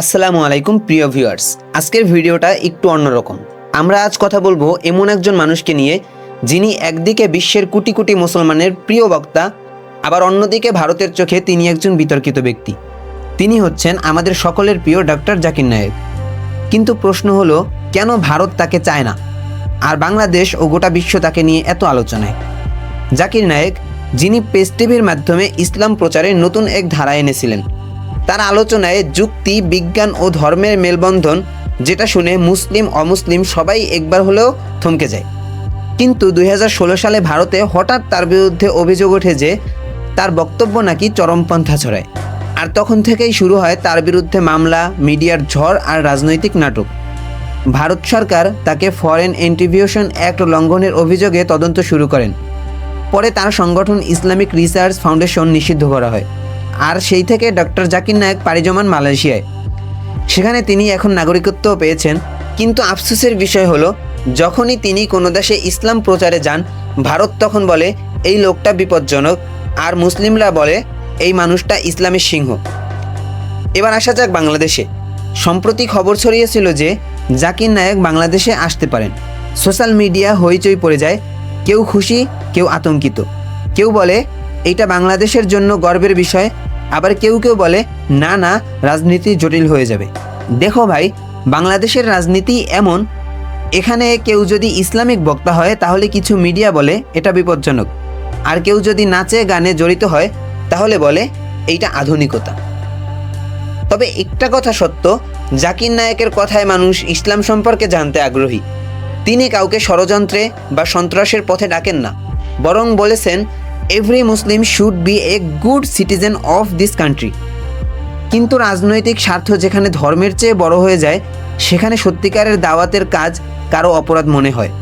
আসসালামু আলাইকুম, প্রিয় ভিউয়ার্স। আজকের ভিডিওটা একটু অন্যরকম। আমরা আজ কথা বলব এমন একজন মানুষকে নিয়ে, যিনি একদিকে বিশ্বের কোটি কোটি মুসলমানের প্রিয় বক্তা, আবার অন্যদিকে ভারতের চোখে তিনি একজন বিতর্কিত ব্যক্তি। তিনি হচ্ছেন আমাদের সকলের প্রিয় ডক্টর জাকির নায়েক। কিন্তু প্রশ্ন হলো, কেন ভারত তাকে চায় না? আর বাংলাদেশ ও গোটা বিশ্ব তাকে নিয়ে এত আলোচনায়? জাকির নায়েক, যিনি পেস টিভির মাধ্যমে ইসলাম প্রচারের নতুন এক ধারা এনেছিলেন। তার আলোচনায় যুক্তি, বিজ্ঞান ও ধর্মের মেলবন্ধন, যেটা শুনে মুসলিম, অমুসলিম সবাই একবার হলেও থমকে যায়। কিন্তু দুই হাজার ষোলো সালে ভারতে হঠাৎ তার বিরুদ্ধে অভিযোগ ওঠে যে তার বক্তব্য নাকি চরমপন্থা ছড়ায়। আর তখন থেকেই শুরু হয় তার বিরুদ্ধে মামলা, মিডিয়ার ঝড় আর রাজনৈতিক নাটক। ভারত সরকার তাকে ফরেন ইন্টিভিউশন অ্যাক্ট লঙ্ঘনের অভিযোগে তদন্ত শুরু করেন। পরে তার সংগঠন ইসলামিক রিসার্চ ফাউন্ডেশন নিষিদ্ধ করা হয়। আর সেই থেকে ডক্টর জাকির নায়ক পাড়ি জমান মালয়েশিয়ায়। সেখানে তিনি এখন নাগরিকত্বও পেয়েছেন, কিন্তু আফসোসের বিষয় হলো, যখনই তিনি কোনো দেশে ইসলাম প্রচারে যান, ভারত তখন বলে, এই লোকটা বিপজ্জনক। আর মুসলিমরা বলে, এই মানুষটা ইসলামের সিংহ। এবার আসা যাক বাংলাদেশে। সম্প্রতি খবর ছড়িয়েছিল যে, জাকির নায়ক বাংলাদেশে আসতে পারেন। সোশ্যাল মিডিয়া হইচই পড়ে যায়, কেউ খুশি, কেউ আতঙ্কিত। কেউ বলে, এইটা বাংলাদেশের জন্য গর্বের বিষয় আবার কেউ কেউ বলে, না না, রাজনীতি জটিল হয়ে যাবে। দেখো ভাই, বাংলাদেশের রাজনীতি এমন, এখানে কেউ যদি ইসলামিক বক্তা হয়, তাহলে কিছু মিডিয়া বলে এটা বিপজ্জনক। আর কেউ যদি নাচে, গানে জড়িত হয়, তাহলে বলে এইটা আধুনিকতা। তবে একটা কথা সত্য, জাকির নায়েকের কথায় মানুষ ইসলাম সম্পর্কে জানতে আগ্রহী। তিনি কাউকে ষড়যন্ত্রে বা সন্ত্রাসের পথে ডাকেন না, বরং বলেছেন every Muslim should be a good citizen of this country কিন্তু রাজনৈতিক স্বার্থ যেখানে ধর্মের চেয়ে বড় হয়ে যায়, সেখানে সত্যিকারের দাওয়াতের কাজ কারও অপরাধ মনে হয়।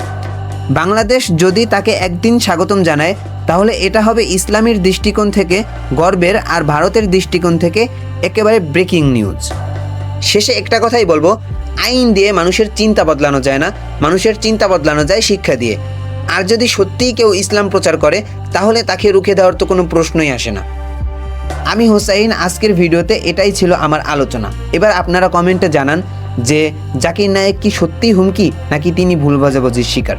বাংলাদেশ যদি তাকে একদিন স্বাগতম জানায়, তাহলে এটা হবে ইসলামের দৃষ্টিকোণ থেকে গর্বের আর ভারতের দৃষ্টিকোণ থেকে একেবারে ব্রেকিং নিউজ শেষে একটা কথাই বলব, আইন দিয়ে মানুষের চিন্তা বদলানো যায় না, মানুষের চিন্তা বদলানো যায় শিক্ষা দিয়ে। আর যদি সত্যিই কেউ ইসলাম প্রচার করে, তাহলে তাকে রুখে দেওয়ার তো কোনো প্রশ্নই আসে না। আমি হোসাইন, আজকের ভিডিওতে এটাই ছিল আমার আলোচনা। এবার আপনারা কমেন্টে জানান যে জাকির নায়েক কি সত্যিই হুমকি, নাকি তিনি ভুল বোঝাবুঝির শিকার?